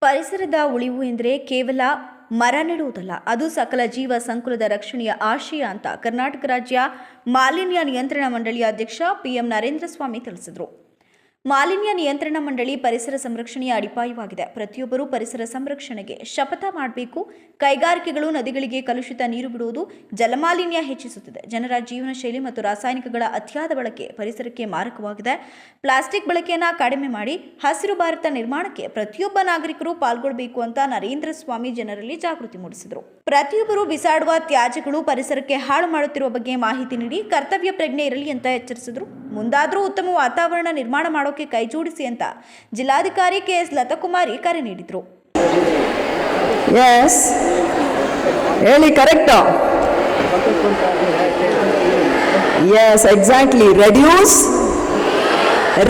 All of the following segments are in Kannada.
ಪರಿಸರದ ಉಳಿವು ಎಂದರೆ ಕೇವಲ ಮರ ನೆಡುವುದಲ್ಲ, ಅದು ಸಕಲ ಜೀವ ಸಂಕುಲದ ರಕ್ಷಣೆಯ ಆಶಯ ಅಂತ ಕರ್ನಾಟಕ ರಾಜ್ಯ ಮಾಲಿನ್ಯ ನಿಯಂತ್ರಣ ಮಂಡಳಿಯ ಅಧ್ಯಕ್ಷ ಪಿಎಂ ನರೇಂದ್ರ ಸ್ವಾಮಿ ತಿಳಿಸಿದರು. ಮಾಲಿನ್ಯ ನಿಯಂತ್ರಣ ಮಂಡಳಿ ಪರಿಸರ ಸಂರಕ್ಷಣೆಯ ಅಡಿಪಾಯವಾಗಿದೆ. ಪ್ರತಿಯೊಬ್ಬರೂ ಪರಿಸರ ಸಂರಕ್ಷಣೆಗೆ ಶಪಥ ಮಾಡಬೇಕು. ಕೈಗಾರಿಕೆಗಳು ನದಿಗಳಿಗೆ ಕಲುಷಿತ ನೀರು ಬಿಡುವುದು ಜಲಮಾಲಿನ್ಯ ಹೆಚ್ಚಿಸುತ್ತದೆ. ಜನರ ಜೀವನ ಶೈಲಿ ಮತ್ತು ರಾಸಾಯನಿಕಗಳ ಅತಿಯಾದ ಬಳಕೆ ಪರಿಸರಕ್ಕೆ ಮಾರಕವಾಗಿದೆ. ಪ್ಲಾಸ್ಟಿಕ್ ಬಳಕೆಯನ್ನು ಕಡಿಮೆ ಮಾಡಿ ಹಸಿರು ಭಾರತ ನಿರ್ಮಾಣಕ್ಕೆ ಪ್ರತಿಯೊಬ್ಬ ನಾಗರಿಕರು ಪಾಲ್ಗೊಳ್ಳಬೇಕು ಅಂತ ನರೇಂದ್ರ ಸ್ವಾಮಿ ಜನರಲ್ಲಿ ಜಾಗೃತಿ ಮೂಡಿಸಿದರು. ಪ್ರತಿಯೊಬ್ಬರು ಬಿಸಾಡುವ ತ್ಯಾಜ್ಯಗಳು ಪರಿಸರಕ್ಕೆ ಹಾಳು ಮಾಡುತ್ತಿರುವ ಬಗ್ಗೆ ಮಾಹಿತಿ ನೀಡಿ ಕರ್ತವ್ಯ ಪ್ರಜ್ಞೆ ಇರಲಿ ಅಂತ ಎಚ್ಚರಿಸಿದರು. ಮುಂದಾದರೂ ಉತ್ತಮ ವಾತಾವರಣ ನಿರ್ಮಾಣ ಮಾಡೋಕೆ ಕೈಜೋಡಿಸಿ ಅಂತ ಜಿಲ್ಲಾಧಿಕಾರಿ ಕೆ ಎಸ್ ಲತಾಕುಮಾರಿ ಕರೆ ನೀಡಿದರು. ಎಸ್ ಹೇಳಿ correct yes exactly reduce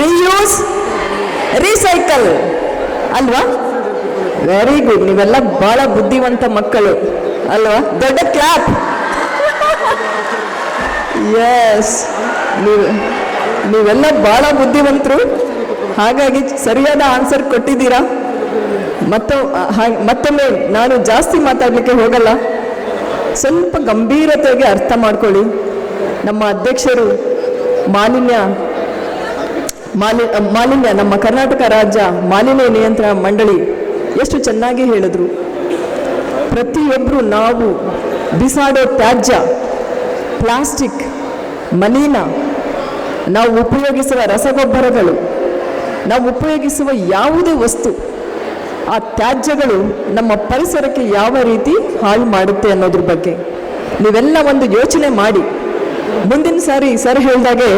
reuse recycle ಅಲ್ವಾ? ವೆರಿ ಗುಡ್ ನೀವೆಲ್ಲ ಬಹಳ ಬುದ್ಧಿವಂತ ಮಕ್ಕಳು. ಅಲ್ವಾ? ದೊಡ್ಡ ಕ್ಲಾಪ್ ಎಸ್ ನೀವು ನೀವೆಲ್ಲ ಬಹಳ ಬುದ್ಧಿವಂತರು. ಹಾಗಾಗಿ ಸರಿಯಾದ ಆನ್ಸರ್ ಕೊಟ್ಟಿದ್ದೀರಾ? ಮತ್ತು ಮತ್ತೊಮ್ಮೆ ನಾನು ಜಾಸ್ತಿ ಮಾತಾಡಲಿಕ್ಕೆ ಹೋಗಲ್ಲ. ಸ್ವಲ್ಪ ಗಂಭೀರತೆಗೆ ಅರ್ಥ ಮಾಡ್ಕೊಳ್ಳಿ. ನಮ್ಮ ಅಧ್ಯಕ್ಷರು ಮಾಲಿನ್ಯ, ಮಾಲಿ ಮಾಲಿನ್ಯ, ನಮ್ಮ ಕರ್ನಾಟಕ ರಾಜ್ಯ ಮಾಲಿನ್ಯ ನಿಯಂತ್ರಣ ಮಂಡಳಿ ಎಷ್ಟು ಚೆನ್ನಾಗಿ ಹೇಳಿದ್ರು. ಪ್ರತಿಯೊಬ್ಬರು ನಾವು ಬಿಸಾಡೋ ತ್ಯಾಜ್ಯ, ಪ್ಲಾಸ್ಟಿಕ್, ಮಲಿನ ನಾವು ಉಪಯೋಗಿಸುವ ರಸಗೊಬ್ಬರಗಳು, ನಾವು ಉಪಯೋಗಿಸುವ ಯಾವುದೇ ವಸ್ತು, ಆ ತ್ಯಾಜ್ಯಗಳು ನಮ್ಮ ಪರಿಸರಕ್ಕೆ ಯಾವ ರೀತಿ ಹಾಳು ಮಾಡುತ್ತೆ ಅನ್ನೋದ್ರ ಬಗ್ಗೆ ನೀವೆಲ್ಲ ಒಂದು ಯೋಚನೆ ಮಾಡಿ. ಮುಂದಿನ ಸಾರಿ ಸರ್ ಹೇಳಿದಾಗೆ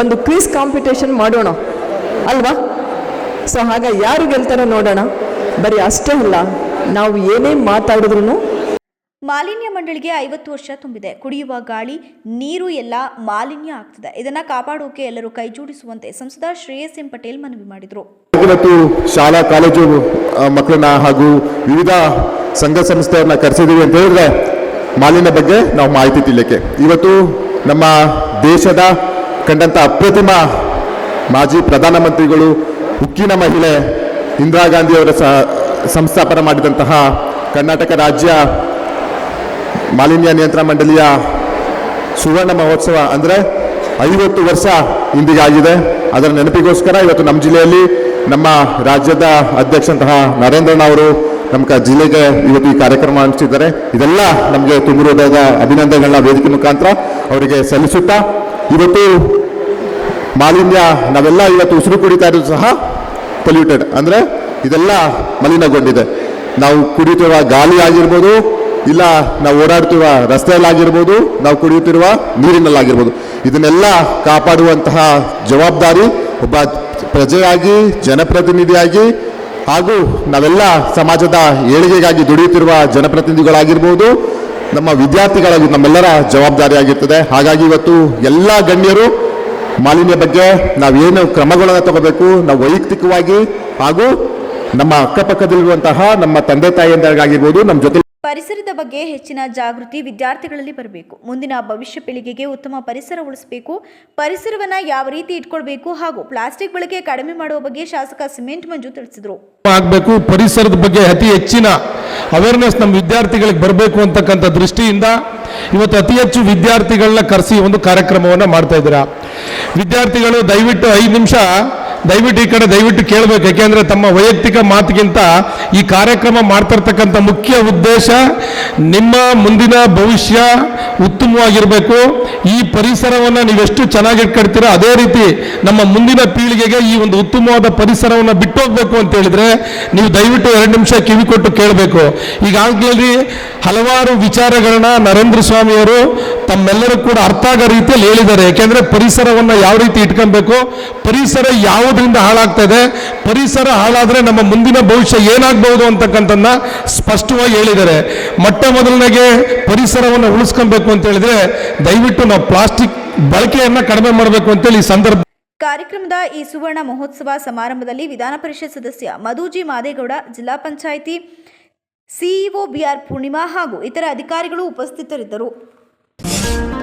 ಒಂದು ಕ್ವಿಸ್ ಕಾಂಪಿಟೇಷನ್ ಮಾಡೋಣ, ಅಲ್ವಾ? ಸೊ ಹಾಗ ಯಾರು ಗೆಲ್ತಾರೋ ನೋಡೋಣ. ಬರೀ ಅಷ್ಟೇ ಅಲ್ಲ, ನಾವು ಏನೇ ಮಾತಾಡಿದ್ರು ಮಾಲಿನ್ಯ ಮಂಡಳಿಗೆ ಐವತ್ತು ವರ್ಷ ತುಂಬಿದೆ. ಕುಡಿಯುವ ಗಾಳಿ, ನೀರು ಎಲ್ಲ ಮಾಲಿನ್ಯ ಆಗ್ತಿದೆ. ಇದನ್ನ ಕಾಪಾಡೋಕೆ ಎಲ್ಲರೂ ಕೈಜೋಡಿಸುವಂತೆ ಸಂಸದ ಶ್ರೇಯಸ್ ಎಂ ಪಟೇಲ್ ಮನವಿ ಮಾಡಿದರು. ಶಾಲಾ, ಕಾಲೇಜು ಮಕ್ಕಳನ್ನ ಹಾಗೂ ವಿವಿಧ ಸಂಘ ಸಂಸ್ಥೆಯನ್ನ ಕರೆಸಿದ್ದೀವಿ ಅಂತ ಹೇಳಿದ್ರೆ ಮಾಲಿನ್ಯ ಬಗ್ಗೆ ನಾವು ಮಾಹಿತಿ ತಿಳಿಯಕ್ಕೆ ಇವತ್ತು ನಮ್ಮ ದೇಶದ ಕಂಡಂತ ಅಪ್ರತಿಮ ಮಾಜಿ ಪ್ರಧಾನಮಂತ್ರಿಗಳು, ಉಕ್ಕಿನ ಮಹಿಳೆ ಇಂದಿರಾ ಗಾಂಧಿಯವರ ಸ ಸಂಸ್ಥಾಪನೆ ಮಾಡಿದಂತಹ ಕರ್ನಾಟಕ ರಾಜ್ಯ ಮಾಲಿನ್ಯ ನಿಯಂತ್ರಣ ಮಂಡಳಿಯ ಸುವರ್ಣ ಮಹೋತ್ಸವ ಅಂದರೆ ಐವತ್ತು ವರ್ಷ ಇಂದಿಗಾಗಿದೆ ಅದರ ನೆನಪಿಗೋಸ್ಕರ ಇವತ್ತು ನಮ್ಮ ಜಿಲ್ಲೆಯಲ್ಲಿ ನಮ್ಮ ರಾಜ್ಯದ ಅಧ್ಯಕ್ಷಂತಹ ನರೇಂದ್ರನವರು ಅವರು ನಮ್ಮ ಜಿಲ್ಲೆಗೆ ಇವತ್ತು ಈ ಕಾರ್ಯಕ್ರಮ ಅನಿಸಿದ್ದಾರೆ ಇದೆಲ್ಲ ನಮಗೆ ತುಂಬಿರೋದಾದ ಅಭಿನಂದನೆಗಳನ್ನ ವೇದಿಕೆ ಮುಖಾಂತರ ಅವರಿಗೆ ಸಲ್ಲಿಸುತ್ತಾ ಇವತ್ತು ಮಾಲಿನ್ಯ ನಾವೆಲ್ಲ ಇವತ್ತು ಉಸಿರು ಕುಡಿತಾ ಇರೋದು ಸಹ ಪೊಲ್ಯೂಟೆಡ್ ಅಂದರೆ ಇದೆಲ್ಲ ಮಲಿನಗೊಂಡಿದೆ. ನಾವು ಕುಡಿಯುತ್ತಿರುವ ಗಾಳಿ ಆಗಿರ್ಬೋದು ಇಲ್ಲ, ನಾವು ಓಡಾಡ್ತಿರುವ ರಸ್ತೆಯಲ್ಲಾಗಿರ್ಬೋದು, ನಾವು ಕುಡಿಯುತ್ತಿರುವ ನೀರಿನಲ್ಲಾಗಿರ್ಬೋದು. ಇದನ್ನೆಲ್ಲ ಕಾಪಾಡುವಂತಹ ಜವಾಬ್ದಾರಿ ಒಬ್ಬ ಪ್ರಜೆಯಾಗಿ, ಜನಪ್ರತಿನಿಧಿಯಾಗಿ ಹಾಗೂ ನಾವೆಲ್ಲ ಸಮಾಜದ ಏಳಿಗೆಗಾಗಿ ದುಡಿಯುತ್ತಿರುವ ಜನಪ್ರತಿನಿಧಿಗಳಾಗಿರ್ಬೋದು, ನಮ್ಮ ವಿದ್ಯಾರ್ಥಿಗಳಾಗಿ ನಮ್ಮೆಲ್ಲರ ಜವಾಬ್ದಾರಿಯಾಗಿರ್ತದೆ. ಹಾಗಾಗಿ ಇವತ್ತು ಎಲ್ಲ ಗಣ್ಯರು ಮಾಲಿನ್ಯ ಬಗ್ಗೆ ನಾವೇನು ಕ್ರಮಗಳನ್ನು ತಗೋಬೇಕು, ನಾವು ವೈಯಕ್ತಿಕವಾಗಿ ಹಾಗೂ ನಮ್ಮ ಅಕ್ಕಪಕ್ಕದಲ್ಲಿರುವಂತಹ ನಮ್ಮ ತಂದೆ ತಾಯಿಯಂದರಿಗಾಗಿರ್ಬೋದು, ನಮ್ಮ ಜೊತೆ ಪರಿಸರದ ಬಗ್ಗೆ ಹೆಚ್ಚಿನ ಜಾಗೃತಿ ವಿದ್ಯಾರ್ಥಿಗಳಲ್ಲಿ ಬರಬೇಕು. ಮುಂದಿನ ಭವಿಷ್ಯ ಪೀಳಿಗೆಗೆ ಉತ್ತಮ ಪರಿಸರ ಉಳಿಸಬೇಕು. ಪರಿಸರವನ್ನ ಯಾವ ರೀತಿ ಇಟ್ಕೊಳ್ಬೇಕು ಹಾಗೂ ಪ್ಲಾಸ್ಟಿಕ್ ಬಳಕೆ ಕಡಿಮೆ ಮಾಡುವ ಬಗ್ಗೆ ಶಾಸಕ ಸಿಮೆಂಟ್ ಮಂಜು ತಿಳಿಸಿದರು. ಆಗಬೇಕು. ಪರಿಸರದ ಬಗ್ಗೆ ಅತಿ ಹೆಚ್ಚಿನ ಅವೇರ್ನೆಸ್ ನಮ್ಮ ವಿದ್ಯಾರ್ಥಿಗಳಿಗೆ ಬರಬೇಕು ಅಂತಕ್ಕಂಥ ದೃಷ್ಟಿಯಿಂದ ಇವತ್ತು ಅತಿ ಹೆಚ್ಚು ವಿದ್ಯಾರ್ಥಿಗಳನ್ನ ಕರೆಸಿ ಒಂದು ಕಾರ್ಯಕ್ರಮವನ್ನು ಮಾಡ್ತಾ ಇದ್ದೀರಾ. ವಿದ್ಯಾರ್ಥಿಗಳು ದಯವಿಟ್ಟು ಐದು ನಿಮಿಷ ದಯವಿಟ್ಟು ಈ ಕಡೆ ದಯವಿಟ್ಟು ಕೇಳಬೇಕು. ಯಾಕೆಂದ್ರೆ ತಮ್ಮ ವೈಯಕ್ತಿಕ ಮಾತಿಗಿಂತ ಈ ಕಾರ್ಯಕ್ರಮ ಮಾಡ್ತಿರ್ತಕ್ಕಂಥ ಮುಖ್ಯ ಉದ್ದೇಶ ನಿಮ್ಮ ಮುಂದಿನ ಭವಿಷ್ಯ ಉತ್ತಮವಾಗಿರಬೇಕು. ಈ ಪರಿಸರವನ್ನು ನೀವೆಷ್ಟು ಚೆನ್ನಾಗಿ ಇಟ್ಕೊಡ್ತೀರೋ ಅದೇ ರೀತಿ ನಮ್ಮ ಮುಂದಿನ ಪೀಳಿಗೆಗೆ ಈ ಒಂದು ಉತ್ತಮವಾದ ಪರಿಸರವನ್ನು ಬಿಟ್ಟು ಹೋಗ್ಬೇಕು ಅಂತ ಹೇಳಿದ್ರೆ ನೀವು ದಯವಿಟ್ಟು ಎರಡು ನಿಮಿಷ ಕಿವಿ ಕೊಟ್ಟು ಕೇಳಬೇಕು. ಈಗಾಗಲೇ ಹಲವಾರು ವಿಚಾರಗಳನ್ನ ನರೇಂದ್ರ ಸ್ವಾಮಿಯವರು ತಮ್ಮೆಲ್ಲರೂ ಕೂಡ ಅರ್ಥ ಆಗೋ ರೀತಿಯಲ್ಲಿ ಹೇಳಿದ್ದಾರೆ. ಯಾಕೆಂದ್ರೆ ಪರಿಸರವನ್ನು ಯಾವ ರೀತಿ ಇಟ್ಕೊಬೇಕು? ಪರಿಸರ ಯಾವುದರಿಂದ ಹಾಳಾಗ್ತಾ ಪರಿಸರ ಹಾಳಾದ್ರೆ ನಮ್ಮ ಮುಂದಿನ ಭವಿಷ್ಯ ಏನಾಗಬಹುದು ಅಂತಕ್ಕಂಥದ್ದನ್ನ ಸ್ಪಷ್ಟವಾಗಿ ಹೇಳಿದ್ದಾರೆ. ಮೊಟ್ಟ ಮೊದಲನೆಗೆ ಪರಿಸರವನ್ನು ಉಳಿಸ್ಕೊಬೇಕು ಅಂತ ಹೇಳಿದ್ರೆ ದಯವಿಟ್ಟು ನಾವು ಪ್ಲಾಸ್ಟಿಕ್ ಬಳಕೆಯನ್ನ ಕಡಿಮೆ ಮಾಡಬೇಕು ಅಂತೇಳಿ ಈ ಸಂದರ್ಭ ಕಾರ್ಯಕ್ರಮದ ಈ ಸುವರ್ಣ ಮಹೋತ್ಸವ ಸಮಾರಂಭದಲ್ಲಿ ವಿಧಾನ ಪರಿಷತ್ ಸದಸ್ಯ ಮಧುಜಿ ಮಾದೇಗೌಡ, ಜಿಲ್ಲಾ ಪಂಚಾಯಿತಿ ಸಿಇಒ ಬಿಆರ್ ಪೂರ್ಣಿಮಾ ಹಾಗೂ ಇತರ ಅಧಿಕಾರಿಗಳು ಉಪಸ್ಥಿತರಿದ್ದರು. you